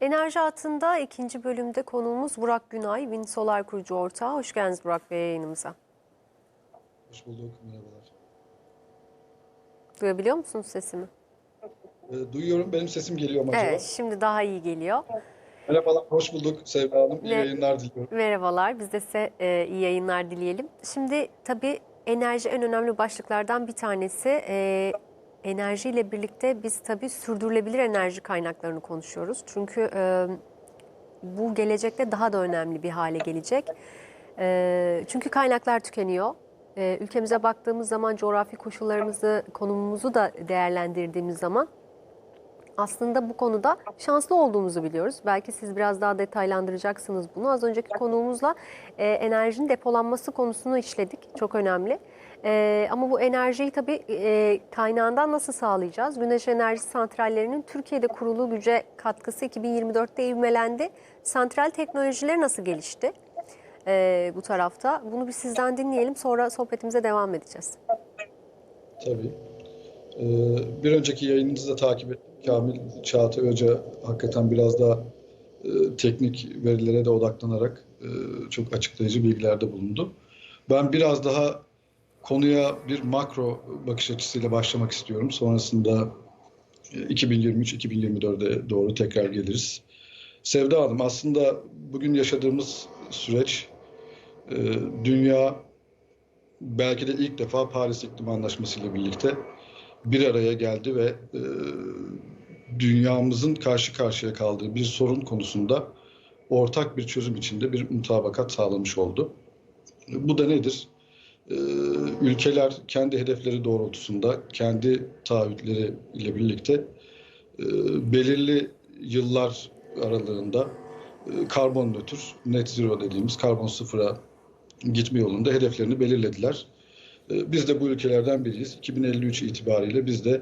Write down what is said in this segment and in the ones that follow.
Enerji Hattında ikinci bölümde konuğumuz Burak Günay, Win Solar kurucu ortağı. Hoş geldiniz Burak Bey yayınımıza. Hoş bulduk, merhabalar. Duyabiliyor musunuz sesimi? Ee, duyuyorum, benim sesim geliyor mu acaba? Evet, şimdi daha iyi geliyor. Merhabalar, hoş bulduk Sevda Hanım. İyi Ne- yayınlar diliyorum. Merhabalar, biz de size e, iyi yayınlar dileyelim. Şimdi tabii enerji en önemli başlıklardan bir tanesi. E, enerjiyle birlikte biz tabii sürdürülebilir enerji kaynaklarını konuşuyoruz. Çünkü e, bu gelecekte daha da önemli bir hale gelecek. E, çünkü kaynaklar tükeniyor. E, ülkemize baktığımız zaman coğrafi koşullarımızı, konumumuzu da değerlendirdiğimiz zaman aslında bu konuda şanslı olduğumuzu biliyoruz. Belki siz biraz daha detaylandıracaksınız bunu. Az önceki konuğumuzla e, enerjinin depolanması konusunu işledik. Çok önemli. E, ama bu enerjiyi tabii e, kaynağından nasıl sağlayacağız? Güneş enerji santrallerinin Türkiye'de kurulu güce katkısı 2024'te ivmelendi. Santral teknolojileri nasıl gelişti e, bu tarafta? Bunu bir sizden dinleyelim. Sonra sohbetimize devam edeceğiz. Tabii. Ee, bir önceki yayınınızı da takip ettim. Kamil Çağatay Hoca hakikaten biraz daha e, teknik verilere de odaklanarak e, çok açıklayıcı bilgilerde bulundu. Ben biraz daha konuya bir makro bakış açısıyla başlamak istiyorum. Sonrasında e, 2023-2024'e doğru tekrar geliriz. Sevda Hanım, aslında bugün yaşadığımız süreç e, dünya belki de ilk defa Paris İklim Anlaşması ile birlikte bir araya geldi ve e, dünyamızın karşı karşıya kaldığı bir sorun konusunda ortak bir çözüm içinde bir mutabakat sağlamış oldu. Bu da nedir? E, ülkeler kendi hedefleri doğrultusunda, kendi taahhütleri ile birlikte e, belirli yıllar aralığında e, karbon nötr, net zero dediğimiz karbon sıfıra gitme yolunda hedeflerini belirlediler. E, Biz de bu ülkelerden biriyiz. 2053 itibariyle biz de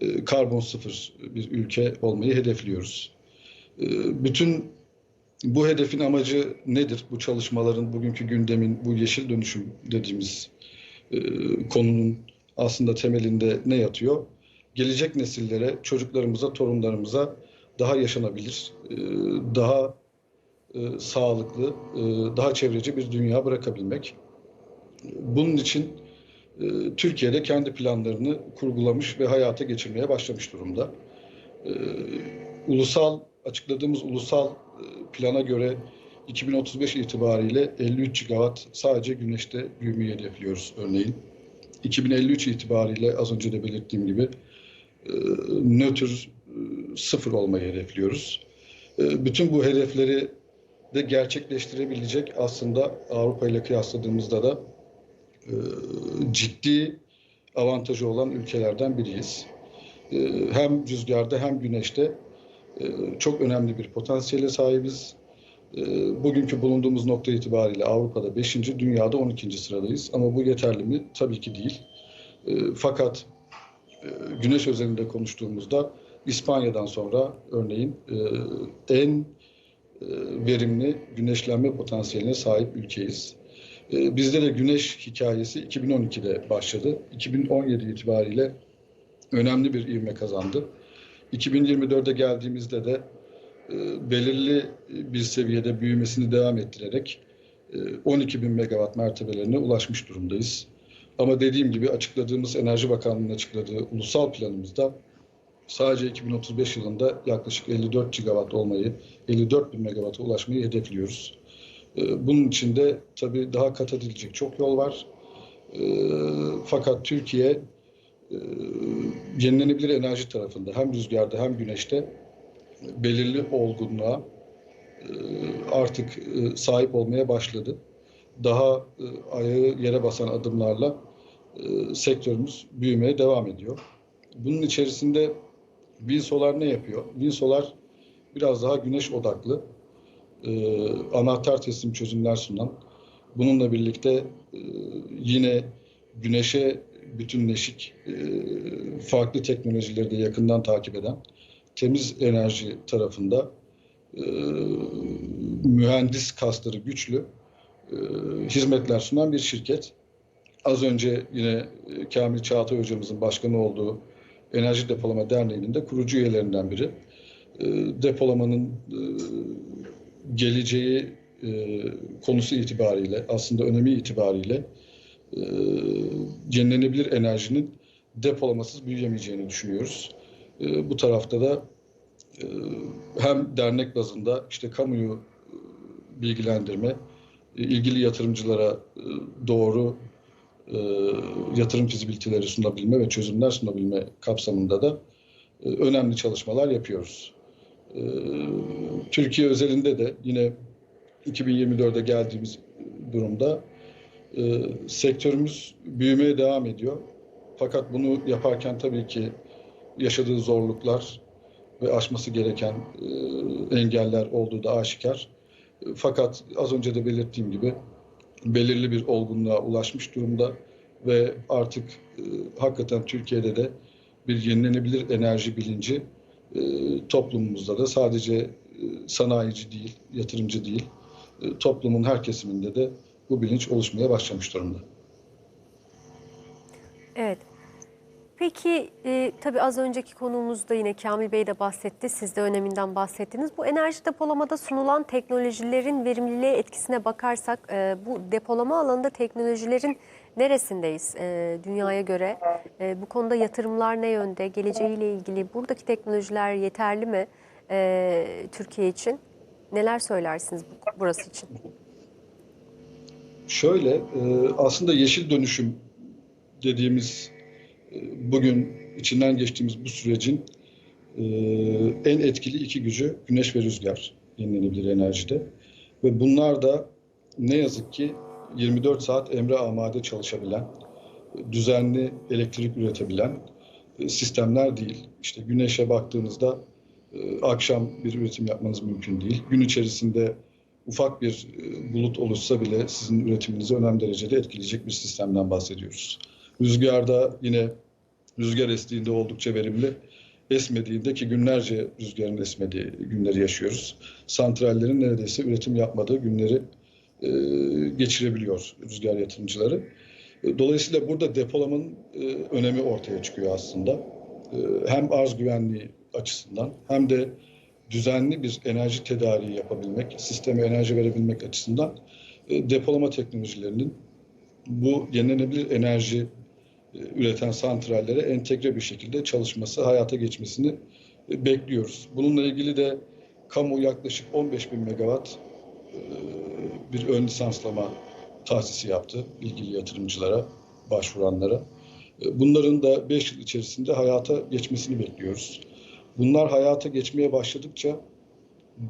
e, karbon sıfır bir ülke olmayı hedefliyoruz. E, Bütün bu hedefin amacı nedir? Bu çalışmaların, bugünkü gündemin, bu yeşil dönüşüm dediğimiz e, konunun aslında temelinde ne yatıyor? Gelecek nesillere, çocuklarımıza, torunlarımıza daha yaşanabilir, e, daha sağlıklı, daha çevreci bir dünya bırakabilmek. Bunun için Türkiye'de kendi planlarını kurgulamış ve hayata geçirmeye başlamış durumda. E, Ulusal açıkladığımız ulusal e, plana göre 2035 itibariyle 53 gigawatt sadece güneşte büyümeyi hedefliyoruz örneğin. 2053 itibariyle az önce de belirttiğim gibi e, nötr e, sıfır olmayı hedefliyoruz. E, Bütün bu hedefleri de gerçekleştirebilecek aslında Avrupa ile kıyasladığımızda da e, ciddi avantajı olan ülkelerden biriyiz. E, hem rüzgarda hem güneşte e, çok önemli bir potansiyele sahibiz. Bugünkü bulunduğumuz nokta itibariyle Avrupa'da 5. dünyada 12. sıradayız. Ama bu yeterli mi? Tabii ki değil. Fakat güneş özelinde konuştuğumuzda İspanya'dan sonra örneğin en verimli güneşlenme potansiyeline sahip ülkeyiz. E, Bizde de güneş hikayesi 2012'de başladı. 2017 itibariyle önemli bir ivme kazandı. 2024'e geldiğimizde de e, belirli bir seviyede büyümesini devam ettirerek e, 12 bin megawatt mertebelerine ulaşmış durumdayız. Ama dediğim gibi açıkladığımız Enerji Bakanlığı'nın açıkladığı ulusal planımızda sadece 2035 yılında yaklaşık 54 gigawatt olmayı, 54 bin megawatt'a ulaşmayı hedefliyoruz. Ee, Bunun için de tabii daha kat edilecek çok yol var. Ee, Fakat Türkiye e, yenilenebilir enerji tarafında hem rüzgarda hem güneşte belirli olgunluğa e, artık e, sahip olmaya başladı. Daha e, ayağı yere basan adımlarla e, sektörümüz büyümeye devam ediyor. Bunun içerisinde Winsolar ne yapıyor? Winsolar biraz daha güneş odaklı, e, anahtar teslim çözümler sunan, bununla birlikte e, yine güneşe bütünleşik, e, farklı teknolojileri de yakından takip eden, temiz enerji tarafında e, mühendis kasları güçlü e, hizmetler sunan bir şirket. Az önce yine e, Kamil Çağatay hocamızın başkanı olduğu Enerji Depolama Derneği'nin de kurucu üyelerinden biri. e, depolamanın e, geleceği e, konusu itibariyle, aslında önemi itibariyle e, yenilenebilir enerjinin depolamasız büyüyemeyeceğini düşünüyoruz. E, bu tarafta da e, hem dernek bazında işte kamuyu e, bilgilendirme, e, ilgili yatırımcılara e, doğru e, yatırım fizibiliteleri sunabilme ve çözümler sunabilme kapsamında da e, önemli çalışmalar yapıyoruz. E, Türkiye özelinde de yine 2024'de geldiğimiz durumda e, sektörümüz büyümeye devam ediyor. Fakat bunu yaparken tabii ki yaşadığı zorluklar ve aşması gereken e, engeller olduğu da aşikar. Fakat az önce de belirttiğim gibi belirli bir olgunluğa ulaşmış durumda ve artık e, hakikaten Türkiye'de de bir yenilenebilir enerji bilinci e, toplumumuzda da sadece e, sanayici değil, yatırımcı değil, e, toplumun her kesiminde de bu bilinç oluşmaya başlamış durumda. Evet. Peki e, tabii az önceki konuğumuzda yine Kamil Bey de bahsetti, siz de öneminden bahsettiniz. Bu enerji depolamada sunulan teknolojilerin verimliliğe etkisine bakarsak e, bu depolama alanında teknolojilerin neresindeyiz e, dünyaya göre? E, bu konuda yatırımlar ne yönde? Geleceğiyle ilgili buradaki teknolojiler yeterli mi e, Türkiye için? Neler söylersiniz bu- burası için? Şöyle, e, aslında yeşil dönüşüm dediğimiz e, bugün içinden geçtiğimiz bu sürecin e, en etkili iki gücü güneş ve rüzgar yenilenebilir enerjide. Ve bunlar da ne yazık ki 24 saat emre amade çalışabilen, düzenli elektrik üretebilen e, sistemler değil. İşte güneşe baktığınızda e, akşam bir üretim yapmanız mümkün değil. Gün içerisinde ufak bir e, bulut oluşsa bile sizin üretiminizi önemli derecede etkileyecek bir sistemden bahsediyoruz. Rüzgarda yine rüzgar estiğinde oldukça verimli, esmediğinde ki günlerce rüzgarın esmediği günleri yaşıyoruz. Santrallerin neredeyse üretim yapmadığı günleri e, geçirebiliyor rüzgar yatırımcıları. E, Dolayısıyla burada depolamanın e, önemi ortaya çıkıyor aslında. E, hem arz güvenliği açısından hem de düzenli bir enerji tedariği yapabilmek, sisteme enerji verebilmek açısından e, depolama teknolojilerinin bu yenilenebilir enerji e, üreten santrallere entegre bir şekilde çalışması, hayata geçmesini e, bekliyoruz. Bununla ilgili de kamu yaklaşık 15 bin megawatt bir ön lisanslama tahsisi yaptı ilgili yatırımcılara, başvuranlara. E, Bunların da 5 yıl içerisinde hayata geçmesini bekliyoruz. Bunlar hayata geçmeye başladıkça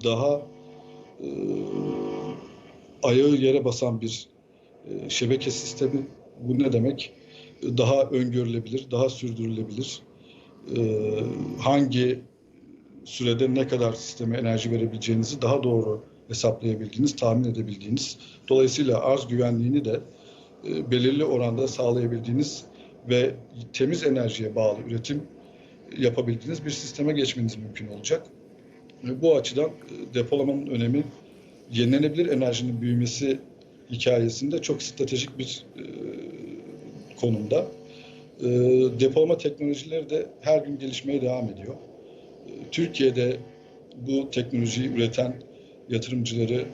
daha e, ayağı yere basan bir e, şebeke sistemi. Bu ne demek? E, Daha öngörülebilir, daha sürdürülebilir. E, hangi sürede ne kadar sisteme enerji verebileceğinizi daha doğru hesaplayabildiğiniz, tahmin edebildiğiniz. Dolayısıyla arz güvenliğini de e, belirli oranda sağlayabildiğiniz ve temiz enerjiye bağlı üretim yapabildiğiniz bir sisteme geçmeniz mümkün olacak. Bu açıdan e, depolamanın önemi yenilenebilir enerjinin büyümesi hikayesinde çok stratejik bir e, konumda. Depolama teknolojileri de her gün gelişmeye devam ediyor. Türkiye'de bu teknolojiyi üreten yatırımcıları e,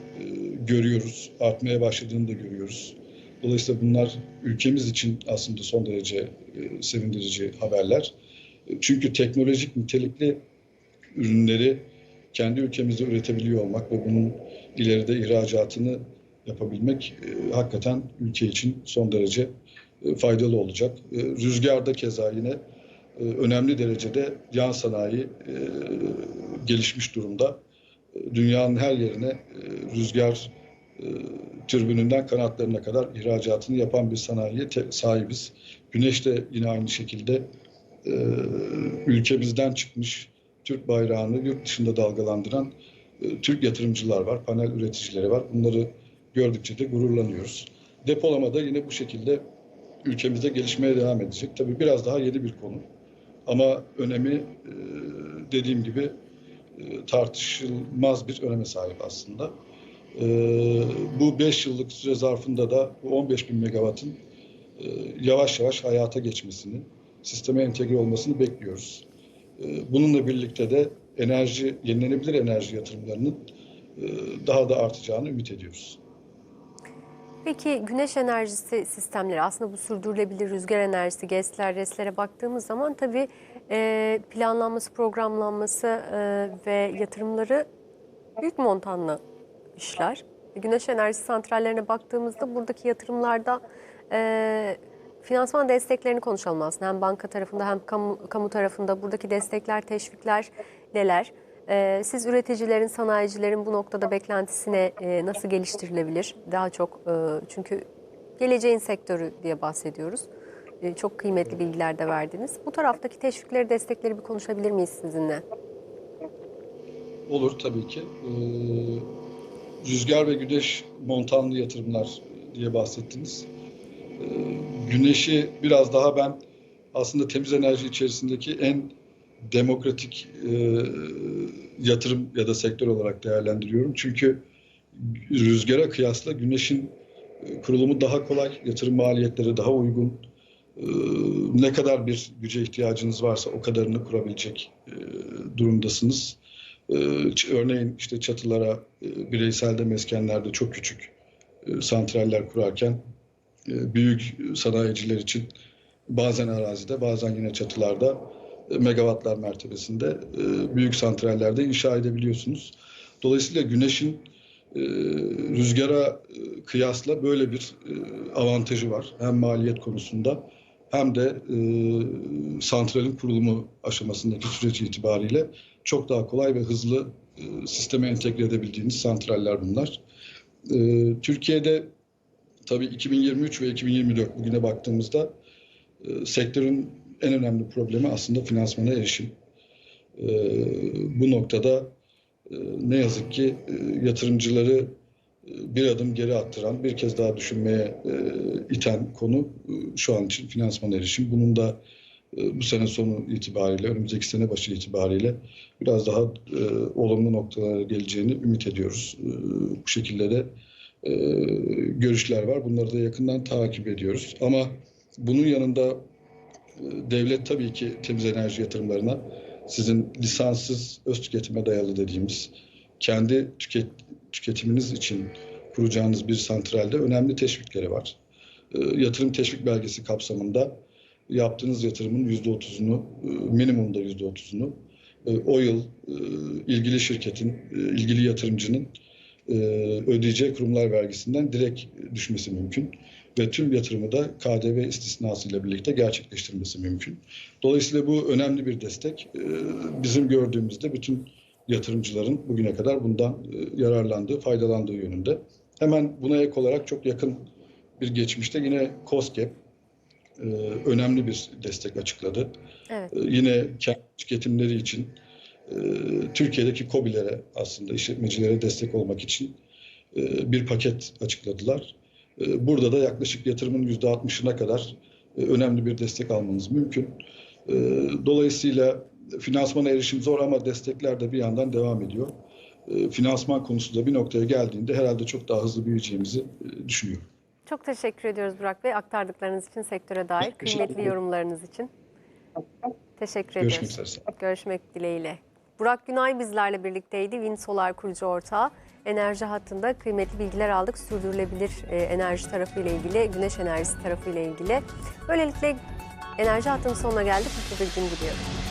görüyoruz, artmaya başladığını da görüyoruz. Dolayısıyla bunlar ülkemiz için aslında son derece e, sevindirici haberler. E, Çünkü teknolojik nitelikli ürünleri kendi ülkemizde üretebiliyor olmak ve bunun ileride ihracatını yapabilmek hakikaten ülke için son derece faydalı olacak. Rüzgarda keza yine önemli derecede yan sanayi gelişmiş durumda. Dünyanın her yerine e, rüzgar e, türbününden kanatlarına kadar ihracatını yapan bir sanayiye sahibiz. Güneş de yine aynı şekilde e, ülkemizden çıkmış Türk bayrağını yurt dışında dalgalandıran Türk yatırımcılar var, panel üreticileri var. Bunları gördükçe de gururlanıyoruz. Depolama da yine bu şekilde ülkemizde gelişmeye devam edecek. Tabii biraz daha yeni bir konu. Ama önemi dediğim gibi tartışılmaz bir öneme sahip aslında. E, bu 5 yıllık süre zarfında da bu 15 bin megawattın e, yavaş yavaş hayata geçmesini, sisteme entegre olmasını bekliyoruz. E, Bununla birlikte de enerji, yenilenebilir enerji yatırımlarının e, daha da artacağını ümit ediyoruz. Peki güneş enerjisi sistemleri aslında bu sürdürülebilir rüzgar enerjisi, GES'ler, RES'lere baktığımız zaman tabii e, planlanması, programlanması e, ve yatırımları büyük montanlı işler. Güneş enerjisi santrallerine baktığımızda buradaki yatırımlarda e, finansman desteklerini konuşalım aslında. Hem banka tarafında hem kamu, kamu tarafında buradaki destekler, teşvikler neler? E, siz üreticilerin, sanayicilerin bu noktada beklentisine nasıl geliştirilebilir? Daha çok çünkü geleceğin sektörü diye bahsediyoruz. E, çok kıymetli bilgiler de verdiniz. Bu taraftaki teşvikleri, destekleri bir konuşabilir miyiz sizinle? Olur tabii ki. Ee, rüzgar ve güneş montanlı yatırımlar diye bahsettiniz. Ee, güneşi biraz daha ben aslında temiz enerji içerisindeki en demokratik e, yatırım ya da sektör olarak değerlendiriyorum. Çünkü rüzgara kıyasla güneşin e, kurulumu daha kolay, yatırım maliyetleri daha uygun. Ee, ne kadar bir güce ihtiyacınız varsa o kadarını kurabilecek e, durumdasınız. Ee, Örneğin işte çatılara e, bireysel de meskenlerde çok küçük e, santraller kurarken büyük sanayiciler için bazen arazide bazen yine çatılarda megawattlar mertebesinde büyük santrallerde inşa edebiliyorsunuz. Dolayısıyla güneşin rüzgara kıyasla böyle bir avantajı var. Hem maliyet konusunda hem de e, santralin kurulumu aşamasındaki süreç itibariyle çok daha kolay ve hızlı e, sisteme entegre edebildiğiniz santraller bunlar. E, Türkiye'de tabii 2023 ve 2024 bugüne baktığımızda e, sektörün en önemli problemi aslında finansmana erişim. E, bu noktada e, ne yazık ki e, yatırımcıları bir adım geri attıran, bir kez daha düşünmeye e, iten konu e, şu an için finansman erişim. Bunun da e, bu sene sonu itibariyle, önümüzdeki sene başı itibariyle biraz daha olumlu noktalara geleceğini ümit ediyoruz. Bu şekilde de görüşler var. Bunları da yakından takip ediyoruz. Ama bunun yanında devlet tabii ki temiz enerji yatırımlarına sizin lisanssız öz tüketime dayalı dediğimiz kendi tüket, tüketiminiz için kuracağınız bir santralde önemli teşvikleri var. E, yatırım teşvik belgesi kapsamında yaptığınız yatırımın %30'unu, e, minimumda %30'unu e, o yıl e, ilgili şirketin, ilgili yatırımcının ödeyeceği kurumlar vergisinden direkt düşmesi mümkün ve tüm yatırımı da KDV istisnasıyla birlikte gerçekleştirmesi mümkün. Dolayısıyla bu önemli bir destek. Bizim gördüğümüzde bütün yatırımcıların bugüne kadar bundan e, yararlandığı, faydalandığı yönünde. Hemen buna ek olarak çok yakın bir geçmişte yine COSGAP e, önemli bir destek açıkladı. Evet. E, Yine kendi tüketimleri için Türkiye'deki KOBİ'lere aslında işletmecilere destek olmak için bir paket açıkladılar. Burada da yaklaşık yatırımın %60'ına kadar önemli bir destek almanız mümkün. Dolayısıyla finansmana erişim zor ama destekler de bir yandan devam ediyor. E, Finansman konusu da bir noktaya geldiğinde herhalde çok daha hızlı büyüyeceğimizi e, düşünüyorum. Çok teşekkür ediyoruz Burak Bey aktardıklarınız için, sektöre dair kıymetli yorumlarınız için. Teşekkür Görüşmek ediyoruz. üzere. Görüşmek dileğiyle. Burak Günay bizlerle birlikteydi. Win Solar kurucu ortağı. Enerji hattında kıymetli bilgiler aldık. Sürdürülebilir e, enerji tarafı ile ilgili, güneş enerjisi tarafı ile ilgili. Böylelikle enerji hattının sonuna geldik. Mutlu bir gün diliyorum.